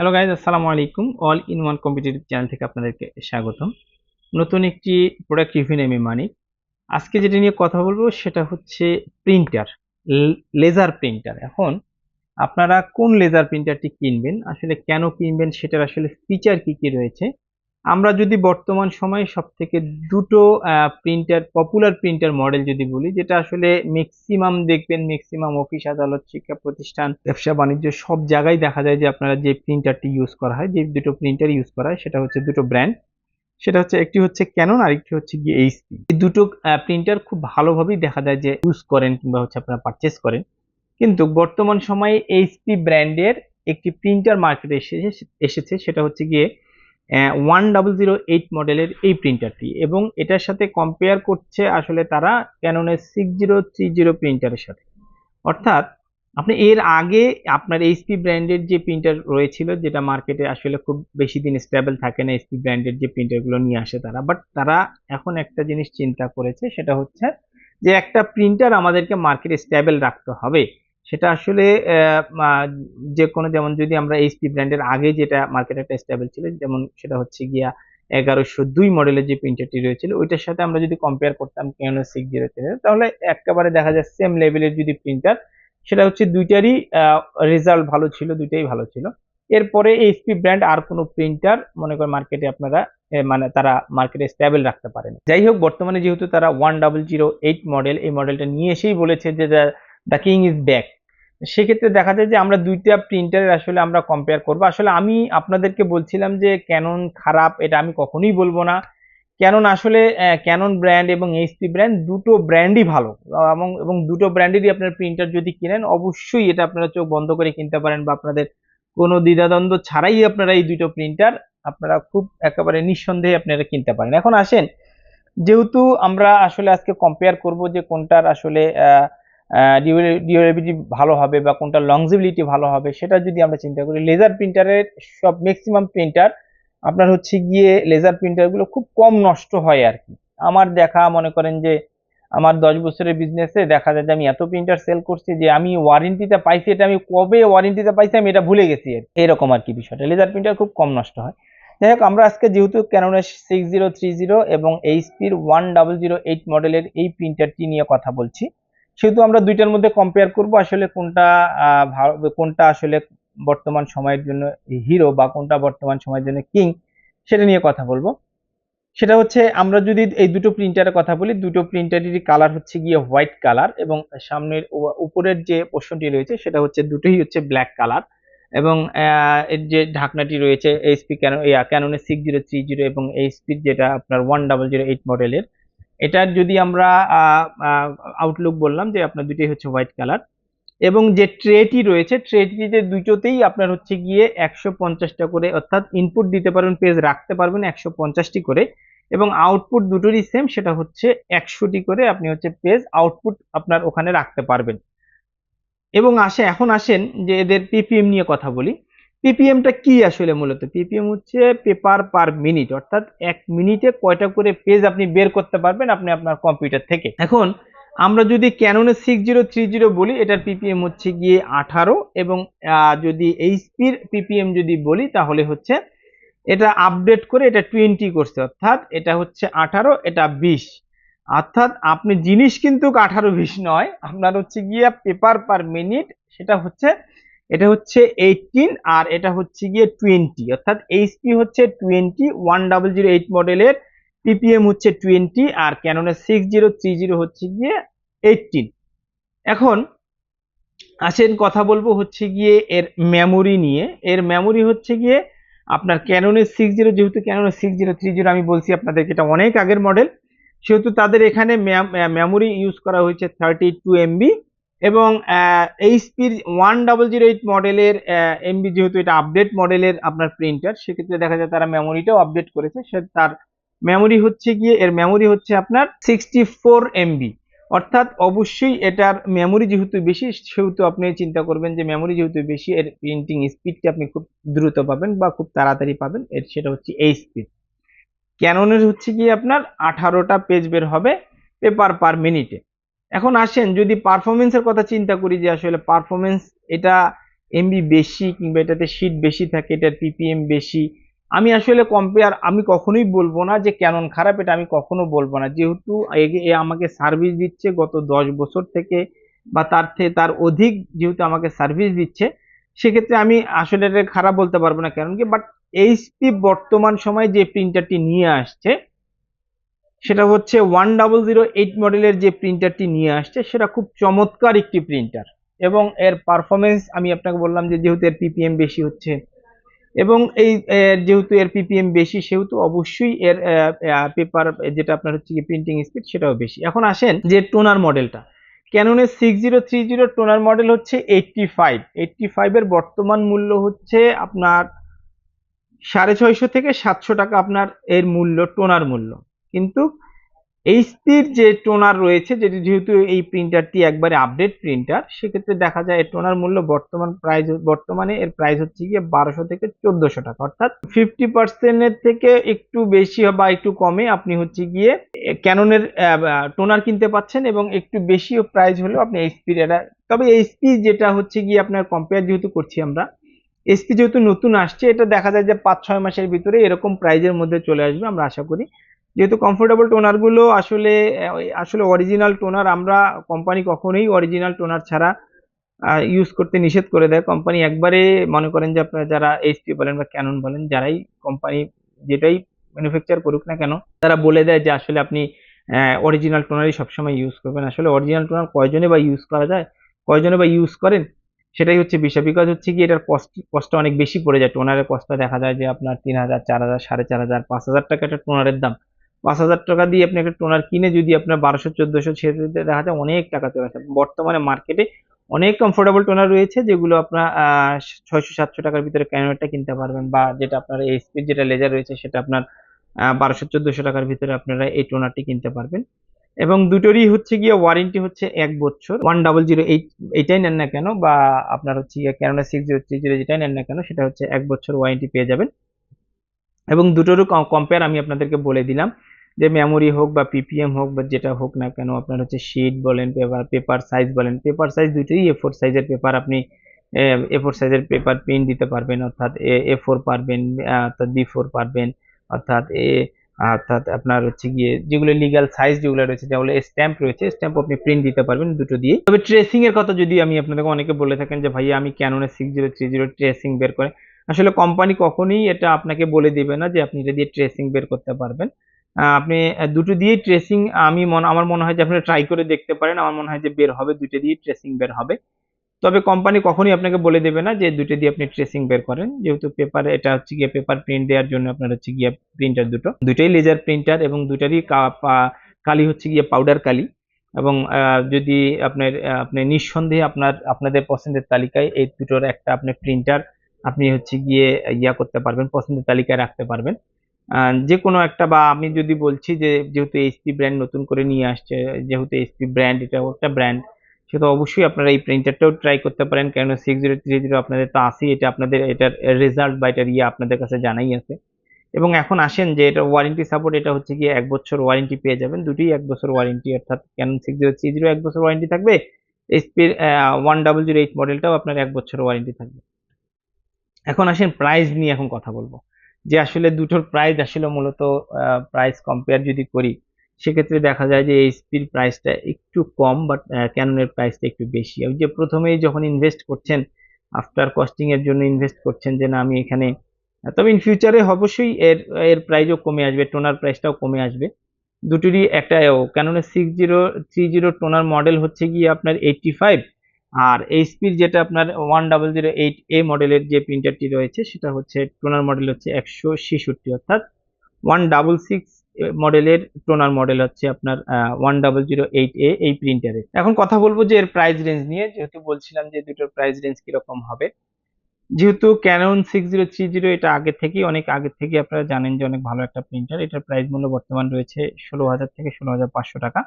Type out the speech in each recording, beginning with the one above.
Hello guys আসসালামু আলাইকুম। All in one competitive channel থেকে আপনাদেরকে স্বাগতম। নতুন একটি প্রোডাক্ট রিভিউ নেমে মানিক। আজকে যেটা নিয়ে কথা বলব সেটা হচ্ছে প্রিন্টার লেজার প্রিন্টার এখন আপনারা কোন লেজার প্রিন্টারটি কিনবেন, আসলে কেন কিনবেন, সেটার আসলে ফিচার কি কি রয়েছে আমরা যদি বর্তমান সময়ে সব থেকে দুটো প্রিন্টার পপুলার প্রিন্টার মডেল যদি বলি, যেটা আসলে ম্যাক্সিমাম দেখবেন ম্যাক্সিমাম অফিস আদালত, শিক্ষা প্রতিষ্ঠান, ব্যবসা, বাণিজ্য, সব জায়গায় দেখা যায় যে আপনারা যে প্রিন্টারটি ইউজ করা হয়, যে দুটো প্রিন্টার ইউজ করা হয়, সেটা হচ্ছে দুটো ব্র্যান্ড সেটা হচ্ছে, একটি হচ্ছে ক্যানন আর একটি হচ্ছে গিয়ে এইচপি এই দুটো প্রিন্টার খুব ভালোভাবেই দেখা যায় যে ইউজ করেন কিংবা হচ্ছে আপনারা পারচেস করেন। কিন্তু বর্তমান সময়ে এইচপি ব্র্যান্ডের একটি প্রিন্টার মার্কেটে এসেছে এসেছে, সেটা হচ্ছে গিয়ে ওয়ান ডাবল জিরো এইট মডেলের এই প্রিন্টারটি এবং এটার সাথে কম্পেয়ার করছে আসলে তারা ক্যাননের সিক্স জিরো থ্রি জিরো প্রিন্টারের সাথে। অর্থাৎ আপনি এর আগে আপনার এইচপি ব্র্যান্ডের যে প্রিন্টার রয়েছিল, যেটা মার্কেটে আসলে খুব বেশি দিন স্টেবল থাকে না এইচপি ব্র্যান্ডের যে প্রিন্টারগুলো নিয়ে আসে তারা। বাট তারা এখন একটা জিনিস চিন্তা করেছে, সেটা হচ্ছে যে একটা প্রিন্টার আমাদেরকে মার্কেটে স্টেবল রাখতে হবে। সেটা আসলে যে কোনো যেমন যদি আমরা এইচপি ব্র্যান্ডের আগে যেটা মার্কেটে একটা স্টেবল ছিল, যেমন সেটা হচ্ছে গিয়া এগারোশো দুই মডেলের যে প্রিন্টারটি রয়েছিল, ওইটার সাথে আমরা যদি কম্পেয়ার করতাম কেন সিক্স জিরো তাহলে একেবারে দেখা যায় সেম লেভেলের যদি প্রিন্টার সেটা হচ্ছে দুইটারই রেজাল্ট ভালো ছিল, দুইটাই ভালো ছিল। এরপরে এইচপি ব্র্যান্ড আর কোনো প্রিন্টার মনে করেন মার্কেটে আপনারা মানে তারা মার্কেটে স্টেবল রাখতে পারেন। যাই হোক, বর্তমানে যেহেতু তারা one double zero eight model এই মডেলটা নিয়ে এসেই বলেছে যে দ্য কিং ইজ ব্যাক সেক্ষেত্রে দেখা যায় যে আমরা দুইটা প্রিন্টারের আসলে আমরা কম্পেয়ার করব। আসলে আমি আপনাদেরকে বলছিলাম যে ক্যানন খারাপ, এটা আমি কখনোই বলব না। ক্যানন আসলে ক্যানন ব্র্যান্ড এবং এইচপি ব্র্যান্ড দুটো ব্র্যান্ডই ভালো। এবং এবং দুটো ব্র্যান্ডেরই আপনার প্রিন্টার যদি কিনেন, অবশ্যই এটা আপনারা চোখ বন্ধ করে কিনতে পারেন বা আপনাদের কোনো দ্বিধাদ্বন্দ্ব ছাড়াই আপনারা এই দুটো প্রিন্টার আপনারা খুব একেবারে নিঃসন্দেহে আপনারা কিনতে পারেন। এখন আসেন, যেহেতু আমরা আসলে আজকে কম্পেয়ার করব যে কোনটার আসলে ডিউরেবিলিটি ভালো হবে বা কোনটা লংজিবিলিটি ভালো হবে সেটা যদি আমরা চিন্তা করি লেজার প্রিন্টারের সব ম্যাক্সিমাম প্রিন্টার আপনার হচ্ছে গিয়ে লেজার প্রিন্টারগুলো খুব কম নষ্ট হয় আর কি। আমার দেখা, মনে করেন যে আমার দশ বছরের বিজনেসে দেখা যায় যে আমি এত প্রিন্টার সেল করছি যে আমি ওয়ারেন্টিতে পাইছি, এটা আমি কবে ওয়ারেন্টিতে পাইছি আমি এটা ভুলে গেছি আর এরকম আর কি বিষয়টা। লেজার প্রিন্টার খুব কম নষ্ট হয়। যাই হোক, আমরা আজকে যেহেতু ক্যানোনের সিক্স জিরো থ্রি জিরো এবং এইচপির ওয়ান ডাবল জিরো এইট মডেলের এই প্রিন্টারটি নিয়ে কথা বলছি সেহেতু আমরা দুইটার মধ্যে কম্পেয়ার করব আসলে কোনটা কোনটা আসলে বর্তমান সময়ের জন্য হিরো বা কোনটা বর্তমান সময়ের জন্য কিং সেটা নিয়ে কথা বলব। সেটা হচ্ছে আমরা যদি এই দুটো প্রিন্টারের কথা বলি, দুটো প্রিন্টারেরই কালার হচ্ছে গিয়ে হোয়াইট কালার এবং সামনের উপরের যে পোর্শনটি রয়েছে সেটা হচ্ছে দুটোই হচ্ছে ব্ল্যাক কালার এবং এর যে ঢাকনাটি রয়েছে এইচপি ক্যানোনের সিক্স জিরো থ্রি জিরো এবং এইচপির যেটা আপনার ওয়ান ডাবল জিরো এইট মডেলের এটার যদি আমরা আউটলুক বললাম যে আপনার দুটোই হচ্ছে হোয়াইট কালার এবং যে ট্রেটি রয়েছে ট্রেটিতে দুটোতেই আপনার হচ্ছে গিয়ে একশো পঞ্চাশটা করে অর্থাৎ ইনপুট দিতে পারবেন পেজ রাখতে পারবেন একশো পঞ্চাশটি করে এবং আউটপুট দুটোরই সেম সেটা হচ্ছে একশোটি করে আপনি হচ্ছে পেজ আউটপুট আপনার ওখানে রাখতে পারবেন। এবং আসে, এখন আসেন যে এদের পিপিএম নিয়ে কথা বলি। পিপিএমটা কি আসলে মূলত? পিপিএম হচ্ছে পেপার পার মিনিট অর্থাৎ এক মিনিটে কয়টা করে পেজ আপনি বের করতে পারবেন আপনি আপনার কম্পিউটার থেকে। এখন, আমরা যদি ক্যাননের সিক্স জিরো থ্রি জিরো বলি, এটার পিপিএম হচ্ছে গিয়ে আঠারো, এবং যদি এইচপির পিপিএম যদি বলি, তাহলে হচ্ছে এটা আপডেট করে এটা টোয়েন্টি করছে, অর্থাৎ এটা হচ্ছে আঠারো, এটা বিশ। অর্থাৎ আপনি জিনিস কিন্তু আঠারো বিশ নয়, আপনার হচ্ছে গিয়ে পেপার পার মিনিট সেটা হচ্ছে এটা হচ্ছে এইটিন আর এটা হচ্ছে গিয়ে টোয়েন্টি অর্থাৎ এইচপি হচ্ছে twenty one double zero eight মডেলের পিপিএম হচ্ছে টোয়েন্টি আর ক্যাননের সিক্স জিরো থ্রি জিরো হচ্ছে গিয়ে এইটিন এখন আসেন কথা বলব হচ্ছে গিয়ে এর মেমোরি নিয়ে। এর মেমোরি হচ্ছে গিয়ে আপনার ক্যাননের সিক্স জিরো যেহেতু ক্যাননের সিক্স জিরো থ্রি জিরো আমি বলছি আপনাদেরকে এটা অনেক আগের মডেল সেহেতু তাদের এখানে মেমোরি ইউজ করা হয়েছে থার্টি টু এমবি এবং এইচপির ওয়ান ডাবল জিরো এইট মডেলের এমবি যেহেতু এটা আপডেট মডেলের আপনার প্রিন্টার সেক্ষেত্রে দেখা যায় তারা মেমোরিটাও আপডেট করেছে। সে তার মেমোরি হচ্ছে গিয়ে, এর মেমোরি হচ্ছে আপনার সিক্সটি ফোর এমবি অর্থাৎ অবশ্যই এটার মেমোরি যেহেতু বেশি, সেহেতু আপনি চিন্তা করবেন যে মেমোরি যেহেতু বেশি, এর প্রিন্টিং স্পিডটা আপনি খুব দ্রুত পাবেন বা খুব তাড়াতাড়ি পাবেন, এর সেটা হচ্ছে এই স্পিড ক্যাননের হচ্ছে গিয়ে আপনার আঠারোটা পেজ বের হবে পেপার পার মিনিটে এখন আসেন, যদি পারফরমেন্সের কথা চিন্তা করি যে আসলে পারফরমেন্স এটা এমবি বেশি কিংবা এটাতে শীট বেশি থাকে, এটার পিপিএম বেশি, আমি আসলে কম্পেয়ার আমি কখনোই বলব না যে ক্যানন খারাপ, এটা আমি কখনো বলব না। যেহেতু এ আমাকে সার্ভিস দিচ্ছে গত দশ বছর থেকে বা তার থেকে তার অধিক যেহেতু আমাকে সার্ভিস দিচ্ছে, সেক্ষেত্রে আমি আসলে এটা খারাপ বলতে পারব না। কেন কি? বাট এইচপি বর্তমান সময়ে যে প্রিন্টারটি নিয়ে আসছে সেটা হচ্ছে ওয়ান ডাবল জিরো এইট মডেলের যে প্রিন্টারটি নিয়ে আসছে, সেটা খুব চমৎকার একটি প্রিন্টার এবং এর পারফরমেন্স আমি আপনাকে বললাম যে যেহেতু এর পিপিএম বেশি হচ্ছে, এবং এই যেহেতু এর পিপিএম বেশি, সেহেতু অবশ্যই এর পেপার যেটা আপনার হচ্ছে কি প্রিন্টিং স্পিড সেটাও বেশি। এখন আসেন যে টোনার মডেলটা ক্যাননের six zero three zero toner model হচ্ছে এইটটি ফাইভ এইটটি ফাইভের বর্তমান মূল্য হচ্ছে আপনার সাড়ে ছয়শো থেকে সাতশো টাকা আপনার এর মূল্য টোনার মূল্য। কিন্তু এইচপির যে টোনার রয়েছে, যেটি যেহেতু এই প্রিন্টারটি একবারে আপডেট প্রিন্টার সেক্ষেত্রে দেখা যায় এর টোনার মূল্য বর্তমান প্রাইস বর্তমানে এর প্রাইস হচ্ছে গিয়ে বারোশো থেকে চোদ্দশো টাকা। অর্থাৎ ফিফটি পার্সেন্টের থেকে একটু বেশি বা একটু কমে আপনি হচ্ছে গিয়ে ক্যাননের টোনার কিনতে পাচ্ছেন এবং একটু বেশি প্রাইস হলেও আপনি এইচপির এটা তবে এইচপি যেটা হচ্ছে গিয়ে আপনার কম্পেয়ার যেহেতু করছি আমরা এসপি যেহেতু নতুন আসছে, এটা দেখা যায় যে পাঁচ ছয় মাসের ভিতরে এরকম প্রাইজের মধ্যে চলে আসবে, আমরা আশা করি। যেহেতু কমফোর্টেবল টোনারগুলো আসলে আসলে অরিজিনাল টোনার আমরা কোম্পানি কখনোই অরিজিনাল টোনার ছাড়া ইউজ করতে নিষেধ করে দেয়। কোম্পানি একবারে মনে করেন যে আপনারা যারা এইচপি বলেন বা ক্যানন বলেন, যারাই কোম্পানি যেটাই ম্যানুফ্যাকচার করুক না কেন, তারা বলে দেয় যে আসলে আপনি অরিজিনাল টোনারই সবসময় ইউজ করবেন। আসলে অরিজিনাল টোনার কয়জনে বা ইউজ করা যায়? কয়জনে বা ইউজ করেন? সেটাই হচ্ছে বিষয়। বিকজ হচ্ছে কি এটার কস্ট কস্টটা অনেক বেশি পড়ে যায়। টোনারের কস্টটা দেখা যায় যে আপনার তিন হাজার, চার হাজার, সাড়ে চার হাজার, পাঁচ হাজার টাকা একটা টোনারের দাম। পাঁচ হাজার টাকা দিয়ে আপনি একটা টোনার কিনে যদি আপনার বারোশো, চোদ্দশো, ছেড়ে দেখা যায় অনেক টাকা চলে আসে। বর্তমানে মার্কেটে অনেক কমফোর্টেবল টোনার রয়েছে যেগুলো আপনার ছয়শো, সাতশো টাকার ভিতরে ক্যানোটা কিনতে পারবেন বা যেটা আপনার এইচপির যেটা লেজার রয়েছে সেটা আপনার বারোশো, চোদ্দশো টাকার ভিতরে আপনারা এই টোনারটি কিনতে পারবেন। এবং দুটোরই হচ্ছে গিয়ে ওয়ারেন্টি হচ্ছে এক বছর। ওয়ান ডাবল জিরো এইট এইটাই নেন না কেন বা আপনার হচ্ছে গিয়ে ক্যানোনা সিক্স জিরো থ্রি জিরো যেটাই নেন না কেন সেটা হচ্ছে এক বছর ওয়ারেন্টি পেয়ে যাবেন। এবং দুটোরও কম্পেয়ার আমি আপনাদেরকে বলে দিলাম যে মেমোরি হোক বা পিপিএম হোক বা যেটা হোক না কেন আপনার হচ্ছে শিট বলেন পেপার পেপার সাইজ বলেন পেপার সাইজ দুটোই এ ফোর সাইজের পেপার আপনি, এ ফোর সাইজের পেপার প্রিন্ট দিতে পারবেন, অর্থাৎ এ এ ফোর পারবেন অর্থাৎ বি ফোর পারবেন, অর্থাৎ এ, অর্থাৎ আপনার হচ্ছে গিয়ে যেগুলো লিগ্যাল সাইজ যেগুলো রয়েছে, যেগুলো স্ট্যাম্প রয়েছে স্ট্যাম্প আপনি প্রিন্ট দিতে পারবেন দুটো দিয়ে। তবে ট্রেসিংয়ের কথা যদি আমি আপনাদেরকে অনেকে বলে থাকেন যে ভাইয়া আমি ক্যাননের six zero three zero tracing বের করে আসলে কোম্পানি কখনোই এটা আপনাকে বলে দিবে না যে আপনি এটা দিয়ে ট্রেসিং বের করতে পারবেন। আপনি দুটো দিয়ে ট্রেসিং আমি মনে, আমার মনে হয় যে আপনি ট্রাই করে দেখতে পারেন, আমার মনে হয় যে বের হবে, দুটো দিয়ে ট্রেসিং বের হবে। তবে কোম্পানি কখনোই আপনাকে বলে দেবে না যে দুটো দিয়ে আপনি ট্রেসিং বের করেন। যেহেতু পেপারে এটা হচ্ছে গিয়ে পেপার প্রিন্ট দেওয়ার জন্য আপনার হচ্ছে গিয়ে প্রিন্টার দুটো। দুটোই লেজার প্রিন্টার এবং দুটারই কালি হচ্ছে গিয়ে পাউডার কালি। এবং যদি আপনার আপনি নিঃসন্দেহে আপনার, আপনাদের পছন্দের তালিকায় এই দুটোর একটা আপনি প্রিন্টার আপনি হচ্ছে গিয়ে ইয়া করতে পারবেন, পছন্দের তালিকায় রাখতে পারবেন। যে কোনো একটা বা আমি যদি বলছি যে, যেহেতু এইচপি ব্র্যান্ড নতুন করে নিয়ে আসছে, যেহেতু এইচপি ব্র্যান্ড এটা একটা ব্র্যান্ড সেটা অবশ্যই আপনারা এই প্রিন্টারটাও ট্রাই করতে পারেন। কেন সিক্স জিরো থ্রি জিরো আপনাদের তো আসেই এটা আপনাদের, এটার রেজাল্ট বা এটার ইয়ে আপনাদের কাছে জানাই আছে। এবং এখন আসেন যে, এটা ওয়ারেন্টি সাপোর্ট এটা হচ্ছে গিয়ে এক বছর ওয়ারেন্টি পেয়ে যাবেন। দুটোই এক বছর ওয়ারেন্টি অর্থাৎ Canon six zero three zero এক বছর ওয়ারেন্টি থাকবে? এইচপির ওয়ান ডাবল জিরো এইট মডেলটাও আপনার এক বছর ওয়ারেন্টি থাকবে। এখন আসেন প্রাইস নিয়ে এখন কথা বলব। যে আসলে দুটোর প্রাইস আসলে মূলত প্রাইস কম্পেয়ার যদি করি, সেক্ষেত্রে দেখা যায় যে এইচপির প্রাইসটা একটু কম বাট ক্যাননের প্রাইসটা একটু বেশি। ওই যে প্রথমেই যখন ইনভেস্ট করছেন আফটার কস্টিং এর জন্য ইনভেস্ট করছেন যে না, আমি এখানে, তবে ইন ফিউচারে অবশ্যই এর এর প্রাইসও কমে আসবে টোনার প্রাইসটাও কমে আসবে। দুটোরই একটা ক্যাননের six zero three zero toner model হচ্ছে গিয়ে আপনার এইটটি ফাইভ আর এইচপির যেটা আপনার one double zero eight A মডেলের যে প্রিন্টারটি রয়েছে, সেটা হচ্ছে টোনার মডেল হচ্ছে একশো ছেষট্টি, অর্থাৎ ওয়ান ডাবল সিক্স মডেলের টোনার মডেল হচ্ছে আপনার one double zero eight A এই প্রিন্টারের এখন কথা বলব যে এর প্রাইস রেঞ্জ নিয়ে, যেহেতু বলছিলাম যে দুটোর প্রাইস রেঞ্জ কীরকম হবে। যেহেতু Canon six zero three zero এটা আগে থেকেই, অনেক আগে থেকে আপনারা জানেন যে অনেক ভালো একটা প্রিন্টার এটার প্রাইস মূল্য বর্তমান রয়েছে ষোলো হাজার থেকে ষোলো হাজার পাঁচশো টাকা।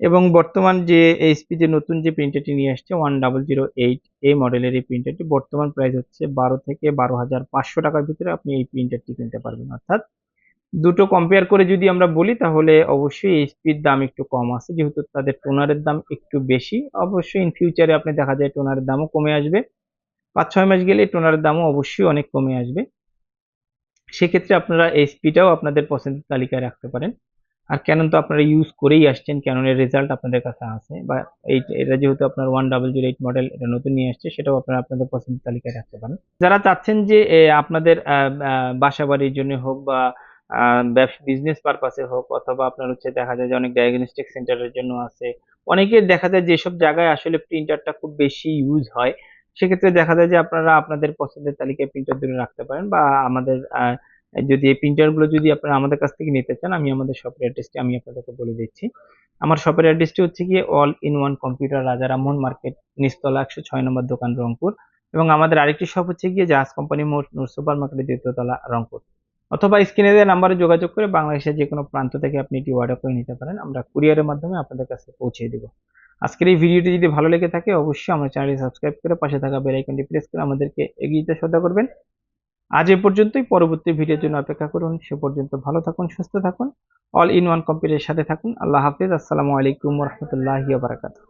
এবং বর্তমান যে এইচপি যে নতুন যে প্রিন্টারটি নিয়ে আসছে ওয়ান ডাবল জিরো এইট এই মডেলের এই প্রিন্টারটি বর্তমান প্রাইস হচ্ছে বারো থেকে বারো হাজার পাঁচশো টাকার ভিতরে আপনি এই প্রিন্টারটি কিনতে পারবেন। অর্থাৎ দুটো কম্পেয়ার করে যদি আমরা বলি, তাহলে অবশ্যই এইচপির দাম একটু কম আছে। যেহেতু তাদের টোনারের দাম একটু বেশি, অবশ্যই ইন ফিউচারে আপনি দেখা যায় টোনারের দামও কমে আসবে। পাঁচ, ছয় মাস গেলে টোনারের দামও অবশ্যই অনেক কমে আসবে। সেক্ষেত্রে আপনারা এইচপিটাও আপনাদের পছন্দের তালিকায় রাখতে পারেন। আর ক্যানন তো আপনারা ইউজ করেই আসছেন ক্যাননের রেজাল্ট আপনাদের কাছে আছে বা এই এটা যেহেতু আপনার one double zero eight model এটা নতুন নিয়ে আসছে সেটাও আপনারা আপনাদের পছন্দের তালিকায় রাখতে পারেন। যারা চাচ্ছেন যে আপনাদের বাসা বাড়ির জন্য হোক বা ব্যবসা বিজনেস পারপাসে হোক অথবা আপনার হচ্ছে দেখা যায় যে অনেক ডায়াগনস্টিক সেন্টারের জন্য আছে অনেকের দেখা যায় যেসব জায়গায় আসলে প্রিন্টারটা খুব বেশি ইউজ হয় সেক্ষেত্রে দেখা যায় যে আপনারা আপনাদের পছন্দের তালিকায় প্রিন্টার দূরে রাখতে পারেন বা আমাদের আহ, যদি এই প্রিন্টারগুলো যদি আপনারা আমাদের কাছ থেকে নিতে চান, আমি আমাদের শপের অ্যাড্রেসটি আমি আপনাদেরকে বলে দিচ্ছি। আমার শপের অ্যাড্রেসটি হচ্ছে গিয়ে অল ইন ওয়ান কম্পিউটার রাজারামন মার্কেট নিচতলা একশো ছয় নম্বর দোকান রংপুর। এবং আমাদের আরেকটি শপ হচ্ছে গিয়ে জাহাজ কোম্পানি মোড় নূর সুপার মার্কেটের দ্বিতীয়তলা রংপুর। অথবা স্ক্রিনে দেওয়া নাম্বারে যোগাযোগ করে বাংলাদেশের যে কোনো প্রান্ত থেকে আপনি এটি অর্ডার করে নিতে পারেন। আমরা কুরিয়ারের মাধ্যমে আপনাদের কাছে পৌঁছে দেব। আজকের এই ভিডিওটি যদি ভালো লেগে থাকে, অবশ্যই আমার চ্যানেলটি সাবস্ক্রাইব করে পাশে থাকা বেল আইকনটি প্রেস করে আমাদেরকে এগিয়ে যেতে শ্রদ্ধা করবেন। আজ এ পর্যন্তই। পরবর্তী ভিডিওর জন্য অপেক্ষা করুন। সে পর্যন্ত ভালো থাকুন, সুস্থ থাকুন। অল ইন ওয়ান কম্পিউটারের সাথে থাকুন। আল্লাহ হাফিজ। আসসালামু আলাইকুম রহমতুল্লাহ বারাকাতুহু।